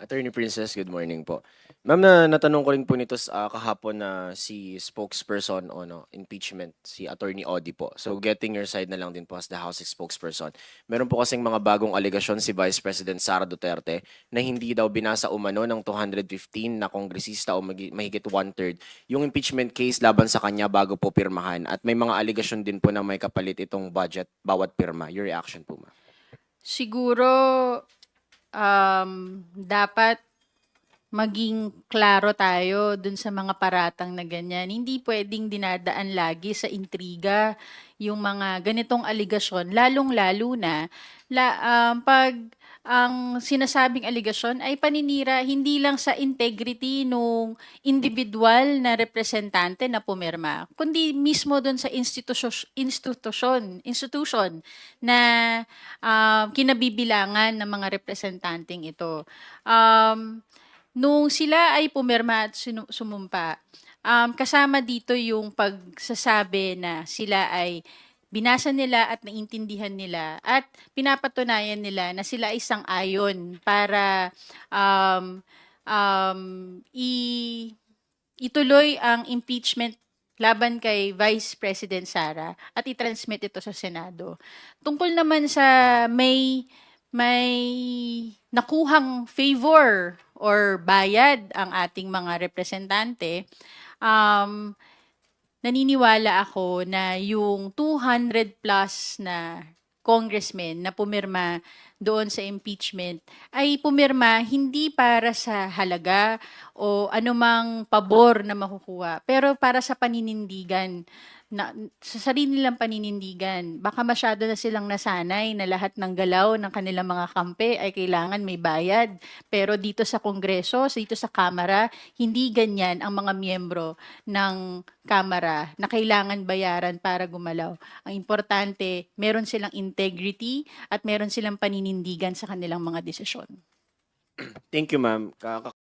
Attorney Princess, good morning po. Ma'am, na natanong ko rin po nito sa ah, kahapon na si spokesperson o no, impeachment, si Attorney Odi po. So getting your side na lang din po as the House spokesperson. Meron po kasing mga bagong alegasyon si Vice President Sara Duterte na hindi daw binasa umano ng 215 na kongresista o mahigit one-third yung impeachment case laban sa kanya bago po pirmahan. At may mga alegasyon din po na may kapalit itong budget bawat pirma. Your reaction po, ma'am? Siguro um, dapat maging klaro tayo dun sa mga paratang na ganyan. Hindi pwedeng dinadaan lagi sa intriga yung mga ganitong aligasyon, lalong-lalo na la, um, pag ang sinasabing aligasyon ay paninira hindi lang sa integrity nung individual na representante na pumirma, kundi mismo doon sa institusyon, institusyon, institution na um, kinabibilangan ng mga representanteng ito. Um, nung sila ay pumirma at sumumpa, um, kasama dito yung pagsasabi na sila ay binasa nila at naintindihan nila at pinapatunayan nila na sila ay sang-ayon para um, um, i- ituloy ang impeachment laban kay Vice President Sara at i-transmit ito sa Senado. Tungkol naman sa may may nakuhang favor or bayad ang ating mga representante, um, naniniwala ako na yung 200 plus na congressmen na pumirma doon sa impeachment ay pumirma hindi para sa halaga o anumang pabor na makukuha, pero para sa paninindigan na, sa sarili nilang paninindigan. Baka masyado na silang nasanay na lahat ng galaw ng kanilang mga kampe ay kailangan may bayad. Pero dito sa Kongreso, dito sa Kamara, hindi ganyan ang mga miyembro ng Kamara na kailangan bayaran para gumalaw. Ang importante, meron silang integrity at meron silang paninindigan sa kanilang mga desisyon. Thank you, ma'am. Ka-